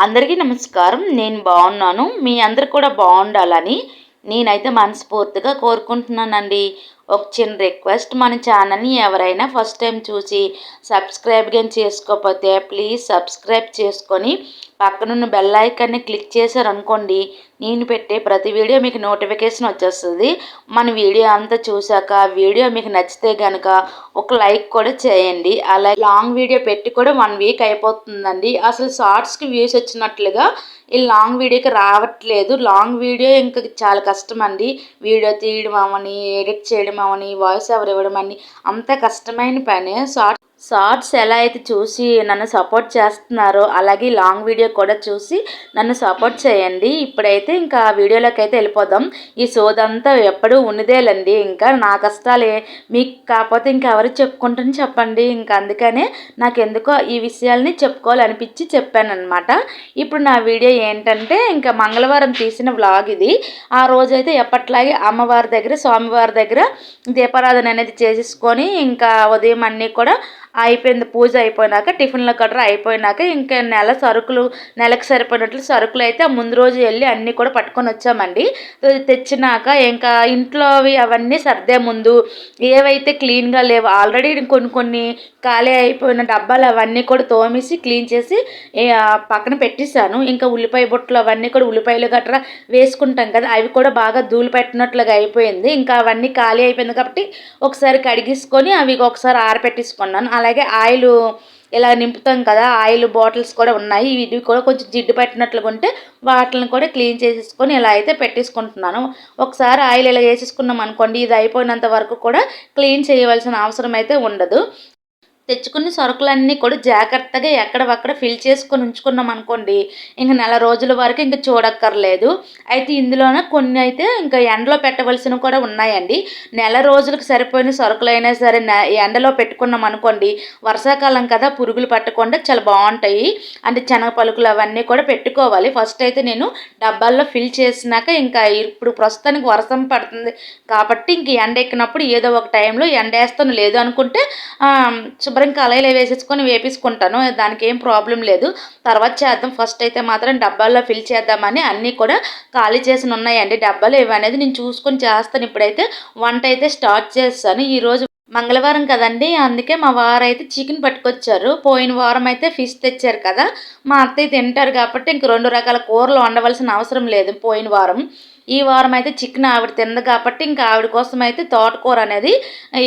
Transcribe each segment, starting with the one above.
అందరికీ నమస్కారం. నేను బాగున్నాను. మీ అందరు కూడా బాగుండాలని నేనైతే మనస్ఫూర్తిగా కోరుకుంటున్నానండి. ఒక చిన్న రిక్వెస్ట్ మన ఛానల్ని ఎవరైనా ఫస్ట్ టైం చూసి సబ్స్క్రైబ్ కానీ చేసుకోకపోతే ప్లీజ్ సబ్స్క్రైబ్ చేసుకొని పక్కనున్న బెల్ ఐకాన్ని క్లిక్ చేశారనుకోండి నేను పెట్టే ప్రతి వీడియో మీకు నోటిఫికేషన్ వచ్చేస్తుంది. మన వీడియో అంతా చూశాక వీడియో మీకు నచ్చితే కనుక ఒక లైక్ కూడా చేయండి. అలా లాంగ్ వీడియో పెట్టి కూడా వన్ వీక్ అయిపోతుందండి. అసలు షార్ట్స్కి వ్యూస్ వచ్చినట్లుగా ఈ లాంగ్ వీడియోకి రావట్లేదు. లాంగ్ వీడియో ఇంకా చాలా కష్టం అండి వీడియో తీయడం అవని ఎడిట్ చేయడం అవని వాయిస్ ఎవరు ఇవ్వడం అని అంత కష్టమైన పని. షార్ట్ షార్ట్స్ ఎలా అయితే చూసి నన్ను సపోర్ట్ చేస్తున్నారో అలాగే లాంగ్ వీడియో కూడా చూసి నన్ను సపోర్ట్ చేయండి. ఇప్పుడైతే ఇంకా వీడియోలోకి అయితే వెళ్ళిపోదాం. ఈ సోదంతా ఎప్పుడూ ఉన్నదేలండి. ఇంకా నా కష్టాలే. మీకు కాకపోతే ఇంకెవరు చెప్పుకుంటాను చెప్పండి. ఇంకా అందుకనే నాకు ఎందుకో ఈ విషయాల్ని చెప్పుకోవాలనిపించి చెప్పాను ఇప్పుడు నా వీడియో ఏంటంటే ఇంకా మంగళవారం తీసిన వ్లాగ్ ఇది. ఆ రోజైతే ఎప్పట్లాగే అమ్మవారి దగ్గర స్వామివారి దగ్గర దీపారాధన అనేది చేసేసుకొని ఇంకా ఉదయం అన్నీ కూడా అయిపోయింది. పూజ అయిపోయినాక టిఫిన్ల కట్ర అయిపోయినాక ఇంకా నెల సరుకులు నెలకు సరిపోయినట్లు సరుకులు అయితే ముందు రోజు వెళ్ళి అన్నీ కూడా పట్టుకొని వచ్చామండి. తెచ్చినాక ఇంకా ఇంట్లోవి అవన్నీ సర్దే ముందు ఏవైతే క్లీన్గా లేవు ఆల్రెడీ కొన్ని కొన్ని ఖాళీ అయిపోయిన డబ్బాలు అవన్నీ కూడా తోమేసి క్లీన్ చేసి పక్కన పెట్టేశాను. ఇంకా ఉల్లిపాయ బుట్టలు అవన్నీ కూడా ఉల్లిపాయలు గట్రా వేసుకుంటాం కదా అవి కూడా బాగా ధూళి పెట్టినట్లుగా అయిపోయింది. ఇంకా అవన్నీ ఖాళీ అయిపోయింది కాబట్టి ఒకసారి కడిగేసుకొని అవి ఒకసారి ఆరపెట్టేసుకున్నాను. అలాగే ఆయిల్ ఇలా నింపుతాం కదా ఆయిల్ బాటిల్స్ కూడా ఉన్నాయి. ఇవి కూడా కొంచెం జిడ్డు పెట్టినట్లుగా ఉంటే వాటిని కూడా క్లీన్ చేసేసుకొని ఇలా అయితే పెట్టేసుకుంటున్నాను. ఒకసారి ఆయిల్ ఇలా వేసేసుకున్నాం అనుకోండి ఇది అయిపోయినంత వరకు కూడా క్లీన్ చేయవలసిన అవసరం అయితే ఉండదు. తెచ్చుకున్న సరుకులన్నీ కూడా జాగ్రత్తగా ఎక్కడవక్కడ ఫిల్ చేసుకొని ఉంచుకున్నాం అనుకోండి ఇంక నెల రోజుల వరకు ఇంకా చూడక్కర్లేదు. అయితే ఇందులోనే కొన్ని అయితే ఇంకా ఎండలో పెట్టవలసినవి కూడా ఉన్నాయండి. నెల రోజులకు సరిపోయిన సరుకులైనా సరే ఎండలో పెట్టుకున్నాం అనుకోండి వర్షాకాలం కదా పురుగులు పట్టకుండా చాలా బాగుంటాయి. అంటే శనగ పలుకులు అవన్నీ కూడా పెట్టుకోవాలి. ఫస్ట్ అయితే నేను డబ్బాల్లో ఫిల్ చేసినాక ఇంకా ఇప్పుడు ప్రస్తుతానికి వర్షం పడుతుంది కాబట్టి ఇంక ఎండ ఎక్కినప్పుడు ఏదో ఒక టైంలో ఎండ వేస్తాను లేదు అనుకుంటే శుభ్ర శుభ్రం కళాయిలో వేసేసుకొని వేపించుకుంటాను. దానికి ఏం ప్రాబ్లం లేదు. తర్వాత చేద్దాం. ఫస్ట్ అయితే మాత్రం డబ్బాల్లో ఫిల్ చేద్దామని అన్నీ కూడా ఖాళీ చేసి ఉన్నాయండి డబ్బాలు ఇవనేది నేను చూసుకొని చేస్తాను. ఇప్పుడైతే వంట అయితే స్టార్ట్ చేస్తాను. ఈరోజు మంగళవారం కదండి. అందుకే మా వారు అయితే చికెన్ పట్టుకొచ్చారు. పోయిన వారం అయితే ఫిష్ తెచ్చారు కదా. మా అత్తయ్య తింటారు కాబట్టి ఇంక రెండు రకాల కూరలు వండవలసిన అవసరం లేదు పోయిన వారం. ఈ వారం అయితే చికెన్ ఆవిడ తింది కాబట్టి ఇంకా ఆవిడ కోసం అయితే తోటకూర అనేది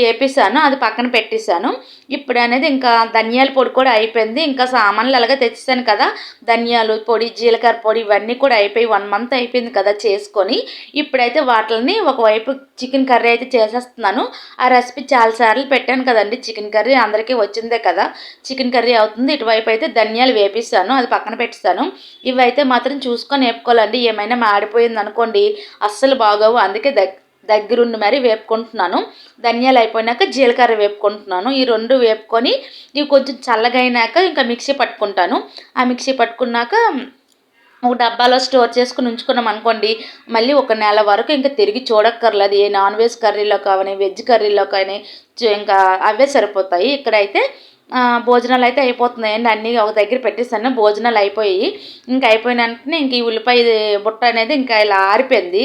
వేపిస్తాను. అది పక్కన పెట్టేశాను. ఇప్పుడు అనేది ఇంకా ధనియాల పొడి కూడా అయిపోయింది. ఇంకా సామాన్లు అలాగే తెచ్చేసాను కదా. ధనియాలు పొడి జీలకర్ర పొడి ఇవన్నీ కూడా అయిపోయి వన్ మంత్ అయిపోయింది కదా చేసుకొని. ఇప్పుడైతే వాటిని ఒకవైపు చికెన్ కర్రీ అయితే చేసేస్తున్నాను. ఆ రెసిపీ చాలాసార్లు పెట్టాను కదండి. చికెన్ కర్రీ అందరికీ వచ్చిందే కదా. చికెన్ కర్రీ అవుతుంది. ఇటువైపు అయితే ధనియాలు వేపిస్తాను. అది పక్కన పెట్టిస్తాను. ఇవైతే మాత్రం చూసుకొని వేపుకోవాలండి. ఏమైనా మాడిపోయింది అనుకోండి అస్సలు బాగోవు. అందుకే దగ్గ దగ్గరుండి మరి వేపుకుంటున్నాను. ధనియాలు అయిపోయినాక జీలకర్ర వేపుకుంటున్నాను. ఈ రెండు వేపుకొని ఇవి కొంచెం చల్లగైనాక ఇంకా మిక్సీ పట్టుకుంటాను. ఆ మిక్సీ పట్టుకున్నాక ఒక డబ్బాలో స్టోర్ చేసుకుని ఉంచుకున్నాం అనుకోండి మళ్ళీ ఒక నెల వరకు ఇంకా తిరిగి చూడక్కర్లేదు. ఏ నాన్ వెజ్ కర్రీలో కానీ వెజ్ కర్రీలో కానీ ఇంకా అవే సరిపోతాయి. ఇక్కడైతే భోజనాలు అయితే అయిపోతున్నాయండి. అన్నీ ఒక దగ్గర పెట్టేసాను భోజనాలు అయిపోయి ఇంకా అయిపోయిన వెంటనే ఇంక ఈ ఉల్లిపాయ బుట్ట అనేది ఇంకా ఇలా ఆరిపోయింది.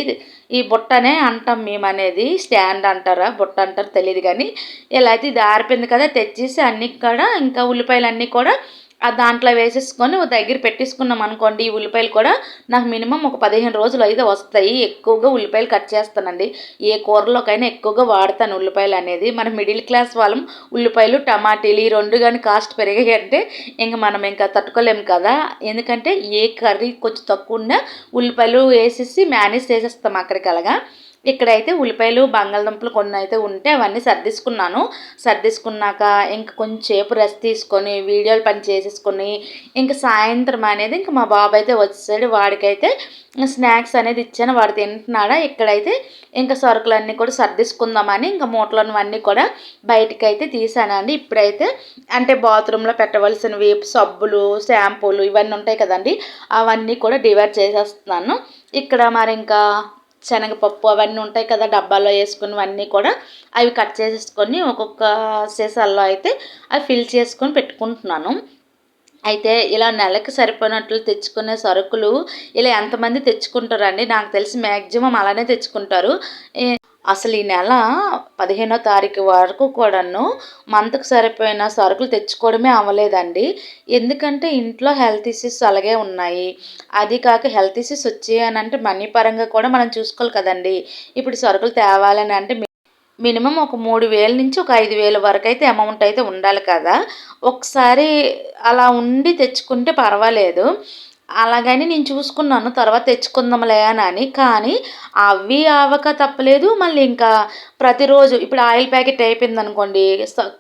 ఈ బుట్టనే అంటాం మేము అనేది. స్టాండ్ అంటారా? బుట్ట అంటారు తెలియదు కానీ ఇలా అయితే ఇది ఆరిపోయింది కదా తెచ్చేసి అన్నీ కూడా ఇంకా ఉల్లిపాయలు అన్నీ కూడా దాంట్లో వేసేసుకొని దగ్గర పెట్టేసుకున్నాం అనుకోండి ఈ ఉల్లిపాయలు కూడా నాకు మినిమం ఒక పదిహేను రోజులు అయితే వస్తాయి. ఎక్కువగా ఉల్లిపాయలు కట్ చేస్తానండి. ఏ కూరలోకైనా ఎక్కువగా వాడతాను ఉల్లిపాయలు అనేది. మన మిడిల్ క్లాస్ వాళ్ళం ఉల్లిపాయలు టమాటీలు ఈ రెండు కానీ కాస్ట్ పెరిగాయి అంటే ఇంకా మనం ఇంకా తట్టుకోలేము కదా. ఎందుకంటే ఏ కర్రీ కొంచెం తక్కువ ఉన్నా ఉల్లిపాయలు వేసేసి మేనేజ్ చేసేస్తాం అక్కడికి అలాగా. ఇక్కడైతే ఉల్లిపాయలు బంగాళదుంపలు కొన్ని అయితే ఉంటే అవన్నీ సర్దిసుకున్నాను. సర్దిసుకున్నాక ఇంక కొంచెంసేపు రెస్ట్ తీసుకొని వీడియోలు పని చేసేసుకొని ఇంక సాయంత్రం అనేది ఇంక మా బాబు అయితే వచ్చేసాడు. వాడికైతే స్నాక్స్ అనేది ఇచ్చాను. వాడు తింటున్నాడా? ఇక్కడైతే ఇంకా సరుకులన్నీ కూడా సర్దిసుకుందామని ఇంకా అన్నీ కూడా బయటికి అయితే తీసానండి. ఇప్పుడైతే అంటే బాత్రూంలో పెట్టవలసినవి సబ్బులు షాంపూలు ఇవన్నీ ఉంటాయి కదండి అవన్నీ కూడా డివైడ్ చేసేస్తున్నాను. ఇక్కడ మరి ఇంకా శనగపప్పు అవన్నీ ఉంటాయి కదా డబ్బాలో వేసుకున్నవన్నీ కూడా అవి కట్ చేసేసుకొని ఒక్కొక్క సీసాల్లో అయితే అవి ఫిల్ చేసుకొని పెట్టుకుంటున్నాను. అయితే ఇలా నెలకి సరిపోయినట్లు తెచ్చుకునే సరుకులు ఇలా ఎంతమంది తెచ్చుకుంటారండి? నాకు తెలిసి మ్యాక్సిమం అలానే తెచ్చుకుంటారు. అసలు ఈ నెల పదిహేనో తారీఖు వరకు కూడాను మంత్కి సరిపోయిన సరుకులు తెచ్చుకోవడమే అవ్వలేదండి. ఎందుకంటే ఇంట్లో హెల్త్ ఇష్యూస్ అలాగే ఉన్నాయి. అది కాక హెల్త్ ఇష్యూస్ వచ్చాయని అంటే మనీ పరంగా కూడా మనం చూసుకోవాలి కదండి. ఇప్పుడు సరుకులు తేవాలని అంటే మినిమం ఒక మూడు వేల నుంచి ఒక ఐదు వేల వరకు అయితే అమౌంట్ అయితే ఉండాలి కదా. ఒకసారి అలా ఉండి తెచ్చుకుంటే పర్వాలేదు. అలాగని నేను చూసుకున్నాను తర్వాత తెచ్చుకుందాంలే అని కానీ అవి అవక తప్పలేదు. మళ్ళీ ఇంకా ప్రతిరోజు ఇప్పుడు ఆయిల్ ప్యాకెట్ అయిపోయింది అనుకోండి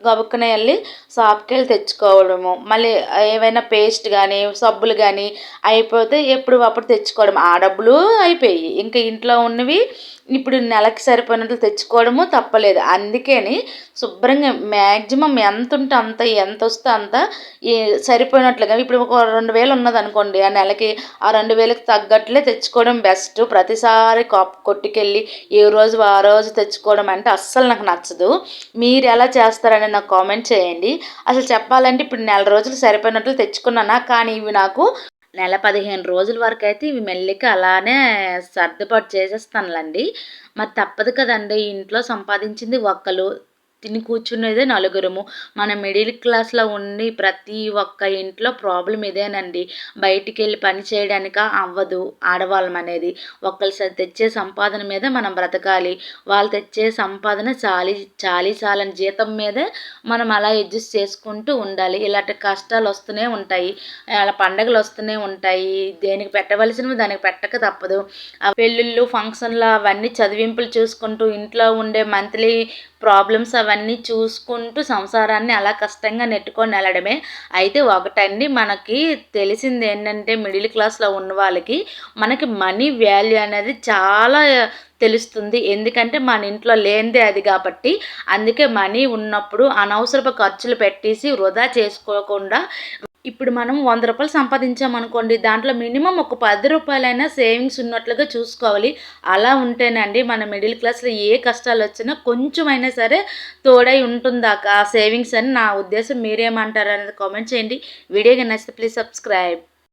గబుక్కున వెళ్ళి షాప్కి వెళ్ళి తెచ్చుకోవడము. మళ్ళీ ఏవైనా పేస్ట్ కానీ సబ్బులు కానీ అయిపోతే ఎప్పుడు అప్పుడు తెచ్చుకోవడం. ఆ డబ్బులు అయిపోయి ఇంకా ఇంట్లో ఉన్నవి ఇప్పుడు నెలకి సరిపోయినట్లు తెచ్చుకోవడము తప్పలేదు. అందుకని శుభ్రంగా మ్యాక్సిమం ఎంత ఉంటే అంత ఎంత వస్తే అంత సరిపోయినట్లుగా. ఇప్పుడు ఒక రెండు వేలు ఉన్నది అనుకోండి ఆ నెలకి ఆ రెండు వేలకు తగ్గట్లే తెచ్చుకోవడం బెస్ట్. ప్రతిసారి కొట్టుకెళ్ళి ఏ రోజు ఆ రోజు తెచ్చుకోవడం అంటే అస్సలు నాకు నచ్చదు. మీరు ఎలా చేస్తారని నాకు కామెంట్ చేయండి. అసలు చెప్పాలంటే ఇప్పుడు నెల రోజులు సరిపోయినట్లు తెచ్చుకున్నానా? కానీ ఇవి నాకు నెల పదిహేను రోజుల వరకు అయితే ఇవి మెల్లిగా అలానే సర్దుబాటు చేసేస్తానులండి. మరి తప్పదు కదండి ఇంట్లో సంపాదించింది ఒక్కలు తిని కూర్చునేదే నలుగురము. మన మిడిల్ క్లాస్లో ఉండి ప్రతి ఒక్క ఇంట్లో ప్రాబ్లం ఇదేనండి. బయటికి వెళ్ళి పని చేయడానిక అవ్వదు ఆడవాళ్ళం అనేది ఒకళ్ళు తెచ్చే సంపాదన మీద మనం బ్రతకాలి. వాళ్ళు తెచ్చే సంపాదన చాలి చాలి చాలని జీతం మీదే మనం అలా అడ్జస్ట్ చేసుకుంటూ ఉండాలి. ఇలాంటి కష్టాలు వస్తూనే ఉంటాయి. అలా పండగలు వస్తూనే ఉంటాయి. దేనికి పెట్టవలసినవి దానికి పెట్టక తప్పదు. ఆ పెళ్ళిళ్ళు ఫంక్షన్లు అవన్నీ చదివింపులు చూసుకుంటూ ఇంట్లో ఉండే మంత్లీ ప్రాబ్లమ్స్ అవన్నీ చూసుకుంటూ సంసారాన్ని అలా కష్టంగా నెట్టుకొని వెళ్ళడమే. అయితే ఒకటండి మనకి తెలిసింది ఏంటంటే మిడిల్ క్లాస్లో ఉన్న వాళ్ళకి మనకి మనీ వాల్యూ అనేది చాలా తెలుస్తుంది. ఎందుకంటే మన ఇంట్లో లేనిదే అది కాబట్టి అందుకే మనీ ఉన్నప్పుడు అనవసరపు ఖర్చులు పెట్టేసి వృధా చేసుకోకుండా ఇప్పుడు మనం వంద రూపాయలు సంపాదించామనుకోండి దాంట్లో మినిమం ఒక పది రూపాయలైనా సేవింగ్స్ ఉన్నట్లుగా చూసుకోవాలి. అలా ఉంటేనండి మన మిడిల్ క్లాస్లో ఏ కష్టాలు వచ్చినా కొంచెమైనా సరే తోడై ఉంటుందాక సేవింగ్స్ అని నా ఉద్దేశం. మీరేమంటారు అనేది కామెంట్ చేయండి. వీడియోగా నచ్చితే ప్లీజ్ సబ్స్క్రైబ్.